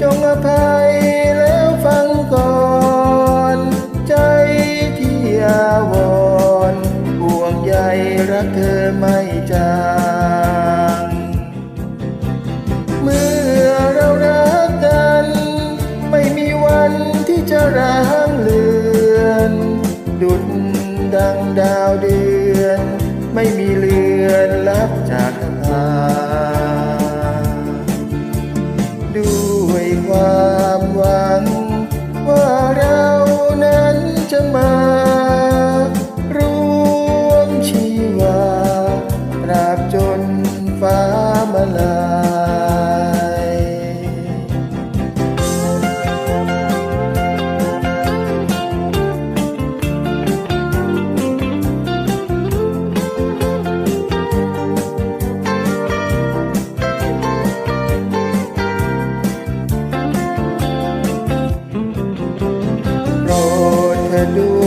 จงอภัยแล้วฟังก่อน ใจที่อาวรห่วงใยรักเธอไม่จางเมื่อเรารักกัน ไม่มีวันที่จะร้างเลือน ดุดดังดาวเดือน ไม่มี ความหวัง ว่าเรานั้นจะมา รวมชีวาตราบจน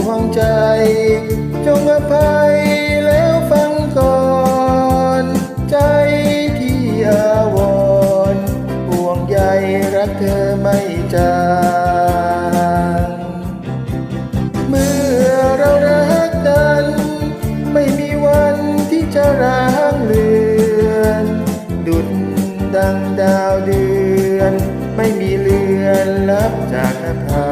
ห่วงใจ จงอภัยแล้วฟังก่อน ใจที่อาวรห่วงใยรักเธอไม่จางเมื่อเรารักกัน ไม่มีวันที่จะร้างเลือน ดุดดังดาวเดือน ไม่มีเลือนลับจากอภัย